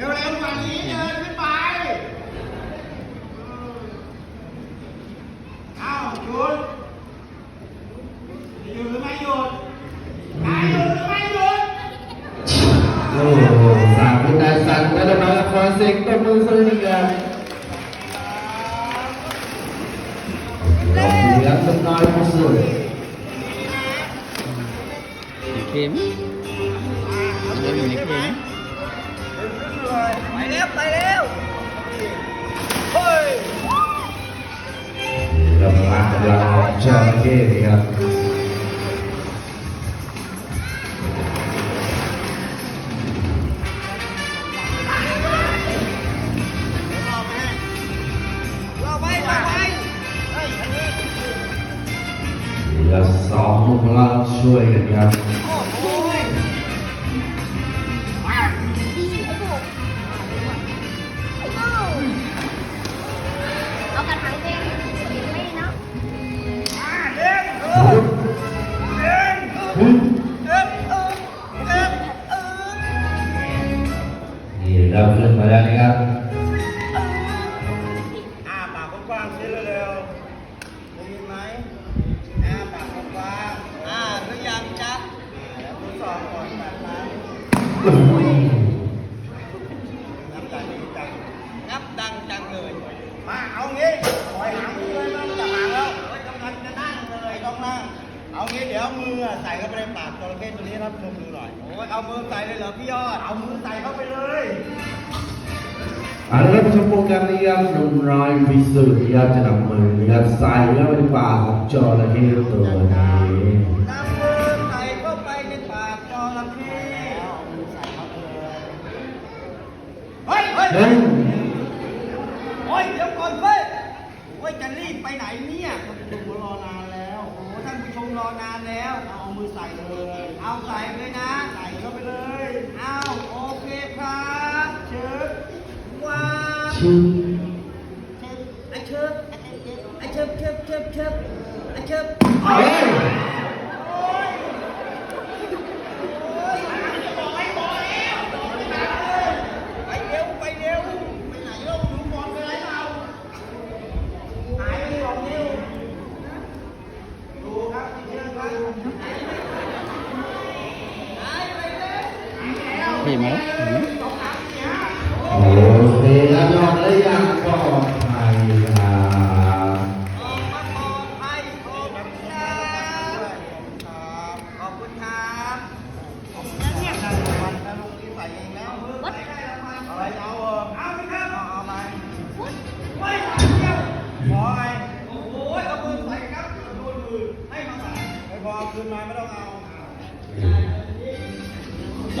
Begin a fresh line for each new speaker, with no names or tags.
เร็วๆกว่านี้เดินขึ้นไป เอ้าหยุดหยุดหรือไม่หยุดใครหยุดหรือไม่หยุด
โอ้โหสามคุณนายสันก็จะมาขอเสียงตบมือสวัสดีครับขอบคุณครับสมน้อยผู้สุด
เข็มยังอยู่ในเข็ม
ไปเร็วไปเร็วเฮ้ย
กำลังกำลังจอร์เก้ครับ
เราไปเราไปเฮ้ยอันนี้
เหลือสองหนุ่มเราช่วยกันครับ
เรา
ขึ้นมาแล้วนะครับ
อาปากกว้างๆสิเร็วๆได้ยินไหมอาปากกว้างๆอ่าหรือยังจ๊ะแล้วทดสอบก่อนแบบนั้น นับดังจังนับดังจังเลย มาเอางี้ปล่อยหางมือเลยไม่ต้องจับหางแล้วไว้กำลังจะนั่งเลยต้องนั่ง เอางี้เดี๋ยว มือใส่เข้าไปในปากจระเข้ตัวนี้รับชมดูหน่อย โอ้ยเอามือใส่เลยเหรอพี่ยอด เอามือใส่เข้าไปเลย
เอาละครับชมโปรแกรมนี้ครับหนุ่มน้อยพิสุทธิ์ครับจะนำมือนะครับใส่เข้าไปในปากของจระเข้ตัวนี้
นำมือใส่เข้าไปในปากจระเข้เอามือใส่เข้าไปเลยเฮ้ยเฮ้ย
เฮ้ย
โอ้ยเดี๋ยวก่อนเว้ยโอ้ยจะรีบไปไหนเนี่ยท่านผู้ชมรอนานแล้วโอ้โห ท่านผู้ชมรอนานแล้ว เอามือใส่เลย เอาใส่เลยนะ ใส่เข้าไปเลย เอาโอเคครับเชิญว้าว
ชื่อ
ไอเชิญไอเชิญเชิญเชิญเชิญไอเชิญ อะไรเอเออเอาไปครับเอาเอาไปไม่ไหวเดียวขอไงโอ้โหเอามือใส่ครับให้มาใส่ไอเอาคืนมาไม่ต้องเอา
ไป